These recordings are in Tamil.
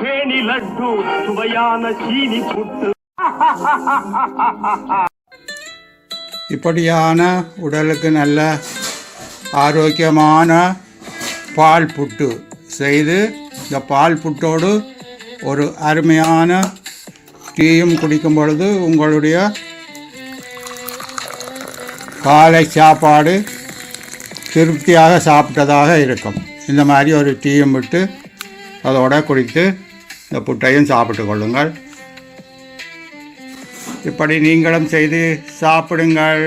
பேணி லட்டு சுவையான சீனி புட்டு. இப்படியான உடலுக்கு நல்ல ஆரோக்கியமான பால் புட்டு செய்து இந்த பால் புட்டோடு ஒரு அருமையான டீயும் குடிக்கும் பொழுது உங்களுடைய காலை சாப்பாடு திருப்தியாக சாப்பிட்டதாக இருக்கும். இந்த மாதிரி ஒரு டீயும் விட்டு அதோட குடித்து இந்த புட்டையும் சாப்பிட்டு கொள்ளுங்கள். இப்படி நீங்களும் செய்து சாப்பிடுங்கள்.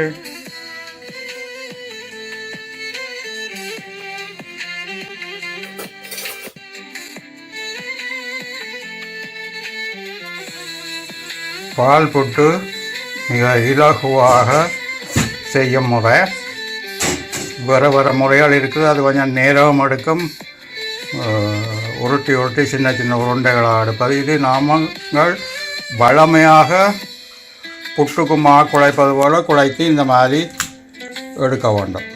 பால் புட்டு மிக இலகுவாக செய்யும் முறை. வேறு வேறு முறைகள் இருக்குது. அது கொஞ்சம் நேரம் எடுக்கும். உருட்டி உருட்டி சின்ன சின்ன உருண்டைகளாக எடுப்பது. இது நாமங்கள் வளமையாக புட்டுக்கு மா குழைப்பது போல் குழைத்து இந்த மாதிரி எடுக்க வேண்டும்.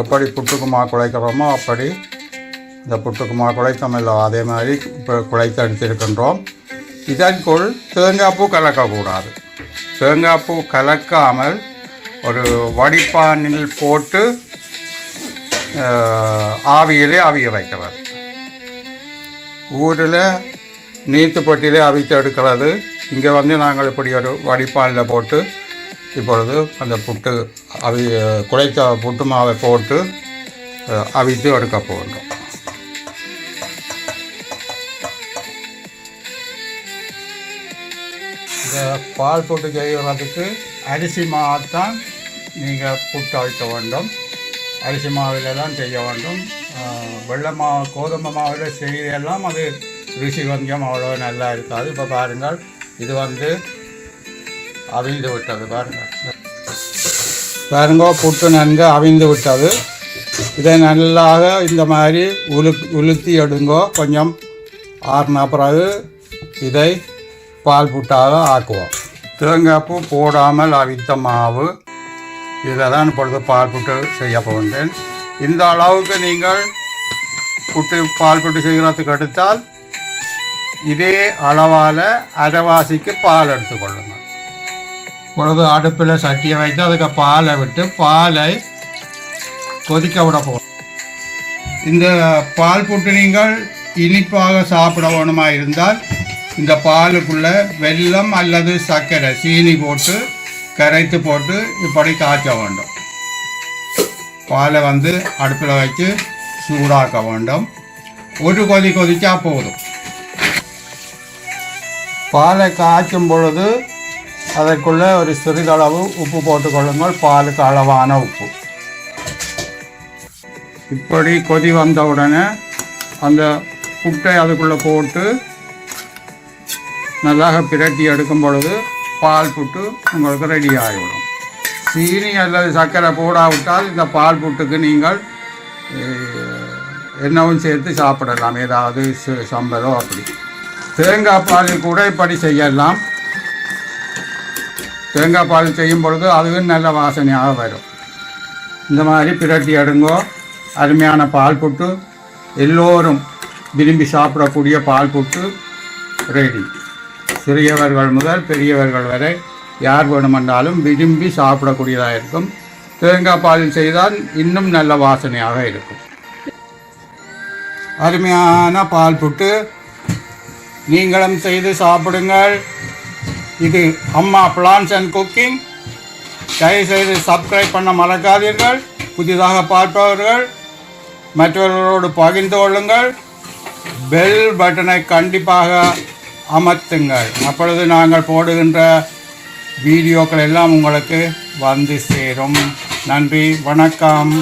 எப்படி புட்டுக்கு மா குழைக்கிறோமோ அப்படி இந்த புட்டுக்கு மா குழைத்தோம் இல்லை அதே மாதிரி இப்போ குழைத்து எடுத்திருக்கின்றோம். இதற்குள் தேங்காய்ப்பூ கலக்கக்கூடாது. தேங்காய்ப்பூ கலக்காமல் ஒரு வடிப்பானில் போட்டு ஆவியிலே அவிய வைக்கிறது ஊரில் நீத்துப்பட்டியிலே அவித்து எடுக்கிறது. இங்கே வந்து நாங்கள் இப்படி ஒரு வடிப்பானில் போட்டு இப்பொழுது அந்த புட்டு அவி குழைத்த புட்டு மாவை போட்டு அவித்து எடுக்க போகின்றோம். இந்த பால் புட்டு செய்கிறதுக்கு அரிசி மாவுத்தான் நீங்கள் புட்டு அவிக்க வேண்டும். அரிசி மாவில் தான் செய்ய வேண்டும். வெள்ளை மாவு கோதுமை மாவில் செய்தியெல்லாம் அது ருசி கொஞ்சம் அவ்வளோ நல்லா இருக்காது. இப்போ பாருங்கள் இது வந்து அவிழ்ந்து விட்டது பாருங்கள் பாருங்க புட்டு நன்கு அவிழ்ந்து விட்டது. இதை நல்லாக இந்த மாதிரி உலு உளுத்தி எடுங்கோ கொஞ்சம் ஆறுன பிறகு இதை பால் புட்டாக ஆக்குவோம். தேங்காய் பூ போடாமல் அவித்த மாவு. இதை தான் இப்பொழுது பால் புட்டு செய்ய போகின்றேன். இந்த அளவுக்கு நீங்கள் புட்டு பால் புட்டு செய்கிறதுக்கு எடுத்தால் இதே அளவால் அரைவாசிக்கு பால் எடுத்துக்கொள்ளுங்கள் இப்பொழுது அடுப்பில் சட்டியை வைத்து அதுக்கு பாலை விட்டு பாலை கொதிக்க விட போகிறோம். இந்த பால் புட்டு நீங்கள் இனிப்பாக சாப்பிட வேணுமா இருந்தால் இந்த பாலுக்குள்ள வெல்லம் அல்லது சர்க்கரை சீனி போட்டு கரைத்து போட்டு இப்படி காய்ச்ச வேண்டும். பாலை வந்து அடுப்பில் வச்சு சூடாக்க வேண்டும் ஒரு கொதி கொதிச்சா போதும் பாலை காய்ச்சும் பொழுது அதற்குள்ளே ஒரு சிறிதளவு உப்பு போட்டுக்கொள்ளுங்கள் பாலுக்கு அளவான உப்பு இப்படி கொதி வந்த உடனே அந்த புட்டை அதுக்குள்ளே போட்டு நல்லாக பிரட்டி எடுக்கும் பொழுது பால் புட்டு உங்களுக்கு ரெடி ஆகிவிடும் சீனி அல்லது சர்க்கரை போடாவிட்டால் இந்த பால் புட்டுக்கு நீங்கள் என்னவும் சேர்த்து சாப்பிடலாம். ஏதாவது ச- சம்பலோ அப்படி. தேங்காய் பாலில் கூட இப்படி செய்யலாம். தேங்காய் பால் செய்யும் பொழுது அதுவும் நல்ல வாசனையாக வரும். இந்த மாதிரி பிரட்டி அடுங்கோ அருமையான பால் புட்டு. எல்லோரும் விரும்பி சாப்பிடக்கூடிய பால் புட்டு ரெடி. சிறியவர்கள் முதல் பெரியவர்கள் வரை யார் வேணுமென்றாலும் விரும்பி சாப்பிடக்கூடியதாக இருக்கும். தேங்காய் பாலில் செய்தால் இன்னும் நல்ல வாசனையாக இருக்கும். அருமையான பால் புட்டு. நீங்களும் செய்து சாப்பிடுங்கள். இது அம்மா பிளான்ஸ் அண்ட் குக்கிங் தயவுசெய்து சப்ஸ்கிரைப் பண்ண மறக்காதீர்கள். புதிதாக பார்ப்பவர்கள் மற்றவர்களோடு பகிர்ந்து கொள்ளுங்கள். பெல் பட்டனை கண்டிப்பாக அமர்த்துங்கள். அப்பொழுது நாங்கள் போடுகின்ற வீடியோக்கள் எல்லாம் உங்களுக்கு வந்து சேரும். நன்றி வணக்கம்.